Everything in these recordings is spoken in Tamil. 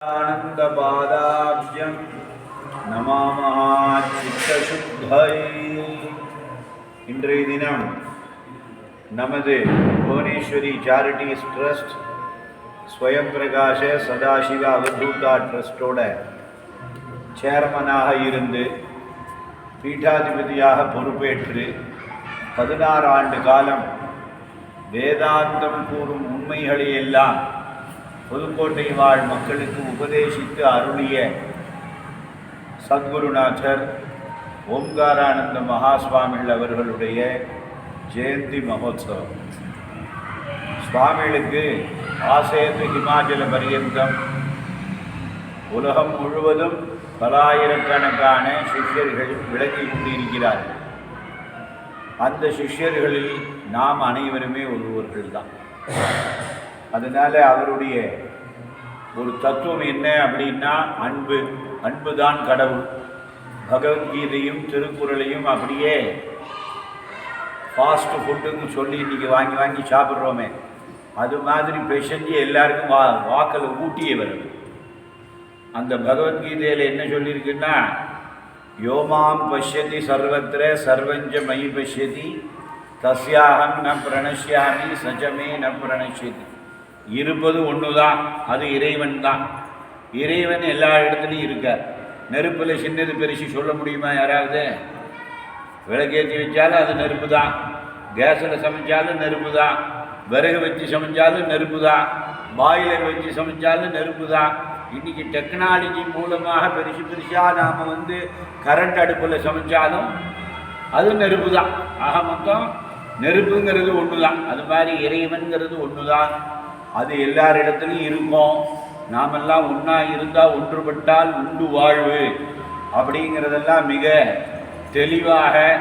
आनन्दपादाब्जं नमामः சித்தசுத்தயை இன்றைய தினம் நமது புவனேஸ்வரி சேரிட்டிஸ் ட்ரஸ்ட் ஸ்வயம் பிரகாஷ சதாசிவ அவதூதா ட்ரஸ்டோட சேர்மனாக இருந்து பீட்டாதிபதியாக பொறுப்பேற்று பதினாறு ஆண்டு காலம் வேதாந்தம் கூறும் உண்மைகளை எல்லாம் புதுக்கோட்டை வாழ் மக்களுக்கு உபதேசித்து அருளிய சத்குருநாதர் ஓம்காரானந்த மகாஸ்வாமிகள் அவர்களுடைய ஜெயந்தி மகோத்சவம். சுவாமிகளுக்கு ஆசேது ஹிமாச்சல பரியந்தம். உலகம் முழுவதும் பலாயிரக்கணக்கான சிஷ்யர்கள் விளங்கி கொண்டிருக்கிறார்கள். அந்த சிஷ்யர்களில் நாம் அனைவருமே ஒருவர்கள் தான் அதனால் அவருடைய ஒரு தத்துவம் என்ன அப்படின்னா அன்பு. அன்பு தான் கடவுள். பகவத்கீதையும் திருக்குறளையும் அப்படியே ஃபாஸ்ட் ஃபுட்டுன்னு சொல்லி இன்றைக்கி வாங்கி வாங்கி சாப்பிட்றோமே. அது மாதிரி பெசஞ்சு எல்லாருக்கும் வா வாக்கில் ஊட்டியே வருது. அந்த பகவத்கீதையில் என்ன சொல்லியிருக்குன்னா யோமாம் பஷ்யதி சர்வத்திர சர்வஞ்ச மயி பஷ்யதி தஸ்யாகம் ந பிரணசியாமி சஜமே ந பிரணசியதி இருப்பது ஒன்று தான் அது இறைவன் தான். இறைவன் எல்லா இடத்துலையும் இருக்கார். நெருப்பில் சின்னது பெருசு சொல்ல முடியுமா யாராவது? விளக்கேற்றி வச்சாலும் அது நெருப்பு தான் கேஸில் சமைச்சாலும் நெருப்பு தான் விறகு வச்சு சமைச்சாலும் நெருப்பு தான் பாய்லர் வச்சு சமைச்சாலும் நெருப்பு தான் இன்றைக்கி டெக்னாலஜி மூலமாக பெருசு பெருசாக நாம் வந்து கரண்ட் அடுப்பில் சமைச்சாலும் அது நெருப்பு தான் ஆக மொத்தம் நெருப்புங்கிறது ஒன்று தான் அது மாதிரி இறைவன்கிறது ஒன்று தான் அது எல்லாரிடத்துலையும் இருக்கும். நாமெல்லாம் ஒன்றா இருந்தால் ஒன்றுபட்டால் உண்டு வாழ்வு. அப்படிங்கிறதெல்லாம் மிக தெளிவாக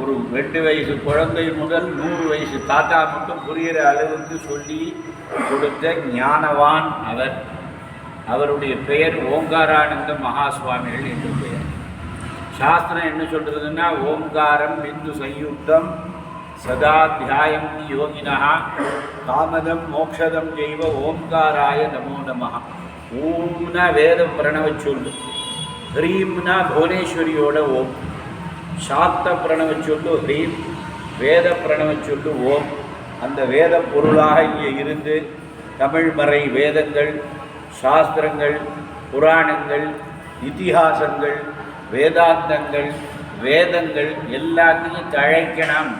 ஒரு ரெண்டு வயசு குழந்தை முதல் நூறு வயசு தாத்தா மட்டும் புரிகிற அளவுக்கு சொல்லி கொடுத்த ஞானவான் அவர். அவருடைய பெயர் ஓங்காரானந்த மகாசுவாமிகள் என்று பெயர். சாஸ்திரம் என்ன சொல்கிறதுன்னா ஓங்காரம் பிந்து சயுக்தம் சதா தியாயம் யோகினா காமதம் மோக்ஷதம் ஜெய்வ ஓம்காராய நமோ நம ஓம்னா வேதம் பிரணவ சொல்லு ஹ்ரீம்னா புவனேஸ்வரியோட ஓம்। சாத்த பிரணவ சொல்லு ஹ்ரீம் வேத பிரணவ சொல்லு ஓம்। அந்த வேத பொருளாக இங்கே இருந்து தமிழ் மறை வேதங்கள் சாஸ்திரங்கள் புராணங்கள் இதிகாசங்கள் வேதாந்தங்கள் வேதங்கள் எல்லாத்தையும் தழைக்கணும்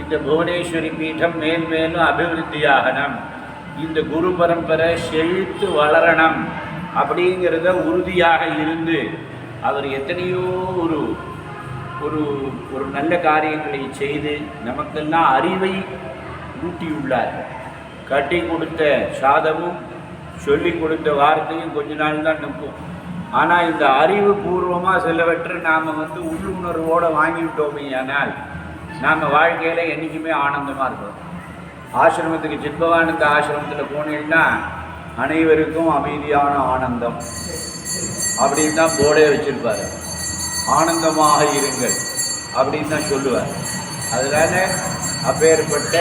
இந்த புவனேஸ்வரி பீடம் மேல் மேலும் அபிவிருத்தியாகணும். இந்த குரு பரம்பரை செழித்து வளரணும் அப்படிங்கிறத உறுதியாக இருந்து அவர் எத்தனையோ ஒரு ஒரு ஒரு நல்ல காரியங்களை செய்து நமக்கெல்லாம் அறிவை ஊட்டியுள்ளார். கட்டி கொடுத்த சாதமும் சொல்லி கொடுத்த வார்த்தையும் கொஞ்ச நாள் தான் நிற்கும். ஆனால் இந்த அறிவு பூர்வமாக சிலவற்றை நாம் வந்து உள்ளுணர்வோடு வாங்கிவிட்டோமே ஆனால் நாம் வாழ்க்கையில் என்றைக்குமே ஆனந்தமாக இருக்கும் ஆசிரமத்துக்கு சித்பவானுக்கு ஆசிரமத்தில் போனீங்கன்னா அனைவருக்கும் அமைதியான ஆனந்தம். அப்படின்னு தான் போர்டே வச்சுருப்பார். ஆனந்தமாக இருங்கள் அப்படின்னு தான் சொல்லுவார். அதனால் அப்பேற்பட்ட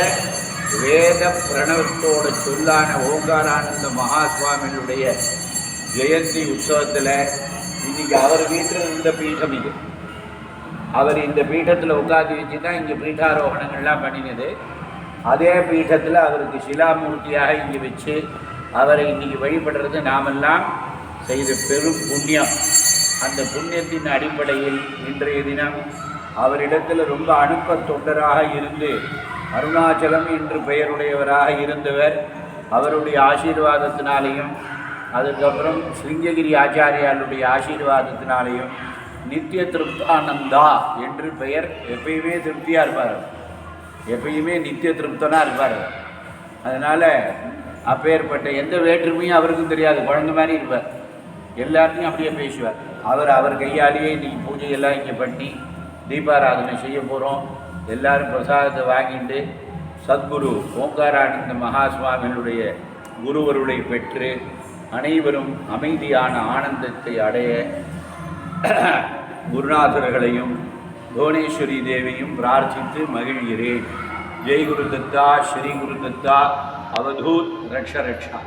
வேத பிரணவத்தோட சொல்லான ஓங்காரானந்த மகாஸ்வாமியினுடைய ஜெயந்தி உற்சவத்தில் இன்றைக்கி அவர் வீட்டில் இருந்த பீட்டம் இது. அவர் இந்த பீட்டத்தில் உட்காந்து வச்சு தான் இங்கே பீட்டாரோகணங்கள்லாம் பண்ணினது. அதே பீட்டத்தில் அவருக்கு சிலாமூர்த்தியாக இங்கே வச்சு அவரை இன்றைக்கி வழிபடுறது நாமெல்லாம் செய்த பெரும் புண்ணியம். அந்த புண்ணியத்தின் அடிப்படையில் இன்றைய தினம் அவரிடத்தில் ரொம்ப அணுக்க தொண்டராக இருந்து அருணாச்சலம் என்று பெயருடையவராக இருந்தவர் அவருடைய ஆசீர்வாதத்தினாலேயும் அதுக்கப்புறம் சிங்ககிரி ஆச்சாரியாருடைய ஆசீர்வாதத்தினாலேயும் நித்திய திருப்தானந்தா என்று பெயர் எப்பயுமே திருப்தியாக இருப்பார். எப்பயுமே நித்திய திருப்தனாக இருப்பார். அதனால் அப்பேற்பட்ட எந்த வேற்றுமையும் அவருக்கும் தெரியாது. குழந்த மாதிரி இருப்பார். எல்லாத்தையும் அப்படியே பேசுவார். அவர் அவர் கையாலேயே இன்றைக்கி பூஜையெல்லாம் இங்கே பண்ணி தீபாராதனை செய்ய போகிறோம் எல்லாரும் பிரசாதத்தை வாங்கிட்டு சத்குரு ஓங்காரானந்த மகாசுவாமிகளுடைய குருவருளை பெற்று அனைவரும் அமைதியான ஆனந்தத்தை அடைய குருநாதர்களையும் புவனேஸ்வரி தேவியும் பிரார்த்தித்து மகிழ்கிறேன். ஜெய் குரு தத்தா ஸ்ரீ குரு தத்தா அவதூத் ரக்ஷ ரக்ஷா.